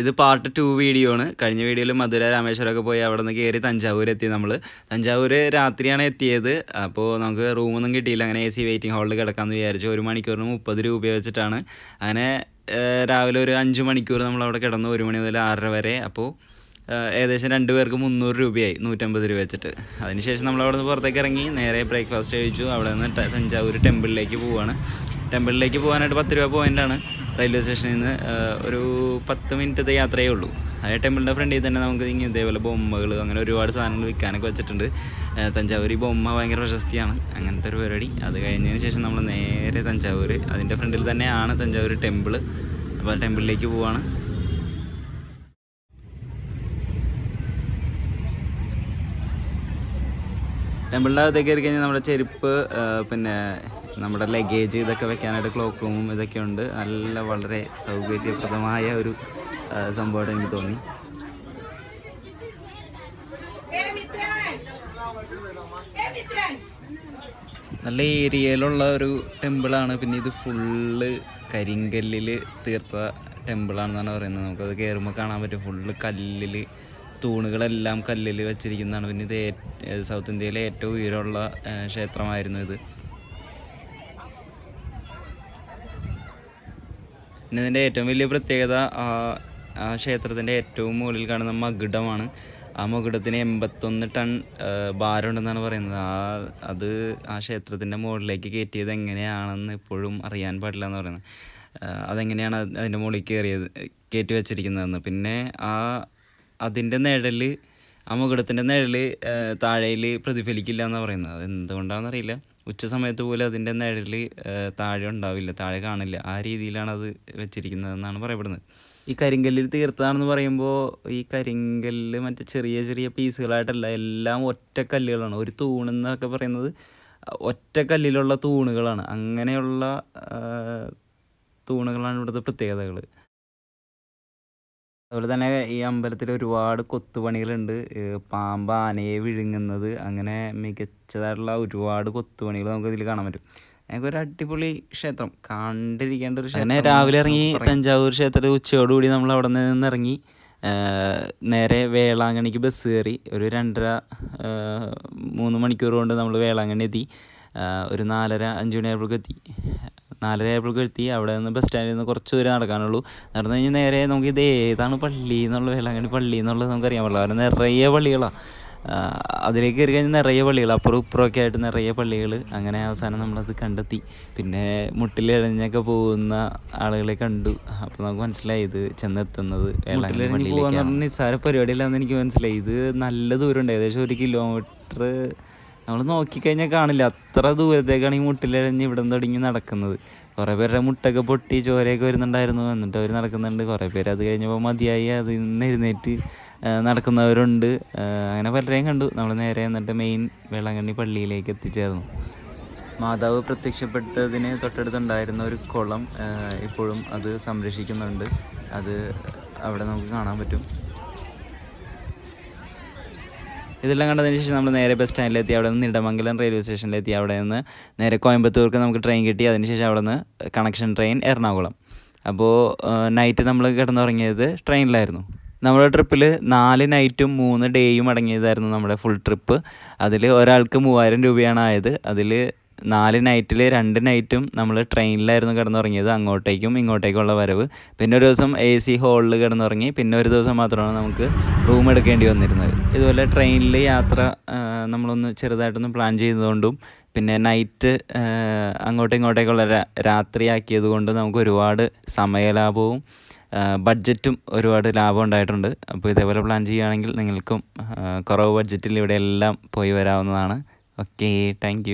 ഇത് part two video ആണ്. കഴിഞ്ഞ വീഡിയോയിൽ മധുര രാമേശ്വരമൊക്കെ പോയി അവിടെ നിന്ന് കയറി തഞ്ചാവൂർ എത്തി നമ്മൾ തഞ്ചാവൂർ രാത്രിയാണ് എത്തിയത്. അപ്പോൾ നമുക്ക് റൂമൊന്നും കിട്ടിയില്ല. അങ്ങനെ എ സി വെയിറ്റിംഗ് ഹാളിൽ കിടക്കാമെന്ന് വിചാരിച്ചു. ഒരു മണിക്കൂറിന് മുപ്പത് രൂപ വെച്ചിട്ടാണ്. അങ്ങനെ രാവിലെ ഒരു അഞ്ച് മണിക്കൂർ നമ്മൾ അവിടെ കിടന്നു ഒരു മണി മുതൽ ആറര വരെ. അപ്പോൾ ഏകദേശം രണ്ട് പേർക്ക് മുന്നൂറ് രൂപയായി. നൂറ്റമ്പത് രൂപ വെച്ചിട്ട്. അതിനുശേഷം നമ്മൾ അവിടെ നിന്ന് പുറത്തേക്ക് ഇറങ്ങി. നേരെ ബ്രേക്ക്ഫാസ്റ്റ് കഴിച്ചു. അവിടെ നിന്ന് തഞ്ചാവൂർ ടെമ്പിളിലേക്ക് പോവുകയാണ് ടെമ്പിളിലേക്ക് പോകാനായിട്ട് പത്ത് രൂപ പോയിന്റാണ് റെയിൽവേ സ്റ്റേഷനിൽ നിന്ന് ഒരു പത്ത് മിനിറ്റത്തെ യാത്രയേ ഉള്ളൂ. ആ ടെമ്പിളിന്റെ ഫ്രണ്ടിൽ തന്നെ നമുക്ക് ഇങ്ങനെ ഇതേപോലെ ബൊമ്മകൾ അങ്ങനെ ഒരുപാട് സാധനങ്ങൾ വിൽക്കാനൊക്കെ വെച്ചിട്ടുണ്ട്. തഞ്ചാവൂർ ഈ ബൊമ്മ ഭയങ്കര പ്രശസ്തിയാണ്. അങ്ങനത്തെ ഒരു പരിപാടി. അത് കഴിഞ്ഞതിന് ശേഷം നമ്മൾ നേരെ തഞ്ചാവൂർ അതിന്റെ ഫ്രണ്ടിൽ തന്നെയാണ് തഞ്ചാവൂർ ടെമ്പിൾ അപ്പോൾ ടെമ്പിളിലേക്ക് പോവാണ്. ടെമ്പിളിന്റെ അകത്തേക്ക് കയറി കഴിഞ്ഞാൽ നമ്മുടെ ചെരുപ്പ് പിന്നെ നമ്മുടെ ലഗേജ് ഇതൊക്കെ വെക്കാനായിട്ട് ക്ലോക്ക് റൂമും ഇതൊക്കെ ഉണ്ട്. നല്ല വളരെ സൗകര്യപ്രദമായ ഒരു സംഭവമായിട്ട് എനിക്ക് തോന്നി. നല്ല ഏരിയയിലുള്ള ഒരു ടെമ്പിളാണ്. പിന്നെ ഇത് ഫുള്ള് കരിങ്കല്ലിൽ തീർത്ത ടെമ്പിളാണെന്നാണ് പറയുന്നത്. നമുക്കത് കയറുമ്പോൾ കാണാൻ പറ്റും. ഫുള്ള് കല്ലിൽ തൂണുകളെല്ലാം കല്ലിൽ വെച്ചിരിക്കുന്നതാണ്. പിന്നെ ഇത് സൗത്ത് ഇന്ത്യയിലെ ഏറ്റവും ഉയരമുള്ള ക്ഷേത്രമായിരുന്നു ഇത്. പിന്നെ ഇതിന്റെ ഏറ്റവും വലിയ പ്രത്യേകത ആ ക്ഷേത്രത്തിന്റെ ഏറ്റവും മുകളിൽ കാണുന്ന മകുടമാണ്. ആ മകുടത്തിന് എൺപത്തൊന്ന് ടൺ ഭാരമുണ്ടെന്നാണ് പറയുന്നത്. ആ അത് ആ ക്ഷേത്രത്തിന്റെ മുകളിലേക്ക് കയറ്റിയത് എങ്ങനെയാണെന്ന് ഇപ്പോഴും അറിയാൻ പാടില്ല എന്ന് പറയുന്നത് അതെങ്ങനെയാണ് അത് അതിന്റെ മുകളിൽ കയറിയത് കയറ്റി വെച്ചിരിക്കുന്നതെന്ന്. പിന്നെ ആ അതിന്റെ നിഴൽ ആ മുകുടത്തിന്റെ നിഴൽ താഴയിൽ പ്രതിഫലിക്കില്ല എന്നാണ് പറയുന്നത്. അത് എന്തുകൊണ്ടാണെന്നറിയില്ല ഉച്ച സമയത്ത് പോലും അതിന്റെ നിഴൽ താഴെ ഉണ്ടാവില്ല താഴെ കാണില്ല. ആ രീതിയിലാണ് അത് വെച്ചിരിക്കുന്നതെന്നാണ് പറയപ്പെടുന്നത്. ഈ കരിങ്കല്ലിൽ തീർത്തതാണെന്ന് പറയുമ്പോൾ ഈ കരിങ്കല്ല് മറ്റേ ചെറിയ ചെറിയ പീസുകളായിട്ടല്ല എല്ലാം ഒറ്റ കല്ലുകളാണ്. ഒരു തൂണെന്നൊക്കെ പറയുന്നത് ഒറ്റ കല്ലിലുള്ള തൂണുകളാണ്. അങ്ങനെയുള്ള തൂണുകളാണ് ഇവിടുത്തെ പ്രത്യേകതകൾ അതുപോലെ തന്നെ ഈ അമ്പലത്തിൽ ഒരുപാട് കൊത്തുപണികളുണ്ട്. പാമ്പ് ആനയെ വിഴുങ്ങുന്നത് അങ്ങനെ മികച്ചതായിട്ടുള്ള ഒരുപാട് കൊത്തുപണികൾ നമുക്ക് ഇതിൽ കാണാൻ പറ്റും. ഞങ്ങൾക്ക് ഒരു അടിപൊളി ക്ഷേത്രം. കണ്ടിരിക്കേണ്ട ഒരു ക്ഷേത്രം അങ്ങനെ രാവിലെ ഇറങ്ങി തഞ്ചാവൂർ ക്ഷേത്രത്തിൽ ഉച്ചയോടുകൂടി നമ്മൾ അവിടെ നിന്ന് ഇറങ്ങി നേരെ വേളാങ്കണ്ണിക്ക് ബസ് കയറി. ഒരു രണ്ടര മൂന്ന് മണിക്കൂർ കൊണ്ട് നമ്മൾ വേളാങ്കണ്ണി എത്തി. ഒരു നാലര അഞ്ച് മണിയായപ്പോഴേക്കും എത്തി. നാലര ആയപ്പോഴേക്കും എത്തി. അവിടെ നിന്ന് ബസ് സ്റ്റാൻഡിൽ നിന്ന് കുറച്ച് ദൂരം നടക്കാനുള്ളൂ. നടന്നു കഴിഞ്ഞാൽ നേരെ നമുക്ക് ഇത് ഏതാണ് പള്ളി എന്നുള്ള വേളാങ്കണ്ണി പള്ളി എന്നുള്ളത് നമുക്കറിയാൻ പാടില്ല അവിടെ നിറയെ പള്ളികളാണ് അതിലേക്ക് കയറി കഴിഞ്ഞാൽ നിറയെ പള്ളികൾ അപ്പുറം ഇപ്പുറമൊക്കെ ആയിട്ട് നിറയെ പള്ളികൾ അങ്ങനെ അവസാനം നമ്മളത് കണ്ടെത്തി. പിന്നെ മുട്ടിലിഴഞ്ഞൊക്കെ പോകുന്ന ആളുകളെ കണ്ടു. അപ്പോൾ നമുക്ക് മനസ്സിലായി ഇത് ചെന്നെത്തുന്നത് വേളാങ്കണ്ണി പള്ളിയിലേക്കാണ്. നിസ്സാര പരിപാടിയില്ലാന്ന് എനിക്ക് മനസ്സിലായി. ഇത് നല്ല ദൂരമുണ്ട്. ഏകദേശം ഒരു കിലോമീറ്റർ നമ്മൾ നോക്കിക്കഴിഞ്ഞാൽ കാണില്ല. അത്ര ദൂരത്തേക്കാണ് ഈ മുട്ടിലിഴഞ്ഞ് ഇവിടെ നിന്ന് തുടങ്ങി നടക്കുന്നത്. കുറേ പേരുടെ മുട്ടൊക്കെ പൊട്ടി ചോരയൊക്കെ വരുന്നുണ്ടായിരുന്നു. എന്നിട്ട് അവർ നടക്കുന്നുണ്ട്. കുറേ പേര് അത് കഴിഞ്ഞപ്പോൾ മതിയായി. അതിൽ നിന്ന് എഴുന്നേറ്റ് നടക്കുന്നവരുണ്ട്. അങ്ങനെ പലരെയും കണ്ടു. നമ്മൾ നേരെ എന്നിട്ട് മെയിൻ വേളാങ്കണ്ണി പള്ളിയിലേക്ക് എത്തിച്ചേർന്നു. മാതാവ് പ്രത്യക്ഷപ്പെട്ടതിന് തൊട്ടടുത്തുണ്ടായിരുന്ന ഒരു കുളം ഇപ്പോഴും അത് സംരക്ഷിക്കുന്നുണ്ട്. അത് അവിടെ നമുക്ക് കാണാൻ പറ്റും. ഇതെല്ലാം കണ്ടതിന് ശേഷം നമ്മൾ നേരെ ബസ് സ്റ്റാൻഡിലെത്തി അവിടെ നിന്ന് ഇടമംഗലം റെയിൽവേ സ്റ്റേഷനിലെത്തി അവിടെ നിന്ന് നേരെ കോയമ്പത്തൂർക്ക് നമുക്ക് ട്രെയിൻ കിട്ടി. അതിനുശേഷം അവിടെ നിന്ന് കണക്ഷൻ ട്രെയിൻ എറണാകുളം. അപ്പോൾ നൈറ്റ് നമ്മൾ കിടന്നുറങ്ങിയത് ട്രെയിനിലായിരുന്നു നമ്മുടെ ട്രിപ്പിൽ നാല് നൈറ്റും മൂന്ന് ഡേയും അടങ്ങിയതായിരുന്നു നമ്മുടെ ഫുൾ ട്രിപ്പ് അതിൽ ഒരാൾക്ക് മൂവായിരം രൂപയാണ് ആയത്. അതിൽ നാല് നൈറ്റിൽ രണ്ട് നൈറ്റും നമ്മൾ ട്രെയിനിലായിരുന്നു കിടന്നുറങ്ങിയത്. അങ്ങോട്ടേക്കും ഇങ്ങോട്ടേക്കുള്ള വരവ്. പിന്നെ ഒരു ദിവസം എ സി ഹോളിൽ കിടന്നുറങ്ങി. പിന്നെ ഒരു ദിവസം മാത്രമാണ് നമുക്ക് റൂം എടുക്കേണ്ടി വന്നിരുന്നത്. ഇതുപോലെ ട്രെയിനിൽ യാത്ര നമ്മളൊന്ന് ചെറുതായിട്ടൊന്ന് പ്ലാൻ ചെയ്തതുകൊണ്ടും പിന്നെ നൈറ്റ് അങ്ങോട്ടും ഇങ്ങോട്ടേക്കുള്ള രാത്രിയാക്കിയത് കൊണ്ട് നമുക്ക് ഒരുപാട് സമയലാഭവും ബഡ്ജറ്റും ഒരുപാട് ലാഭം ഉണ്ടായിട്ടുണ്ട്. അപ്പോൾ ഇതേപോലെ പ്ലാൻ ചെയ്യുകയാണെങ്കിൽ നിങ്ങൾക്കും കുറവ് ബഡ്ജറ്റിൽ ഇവിടെ എല്ലാം പോയി വരാവുന്നതാണ്. Okay thank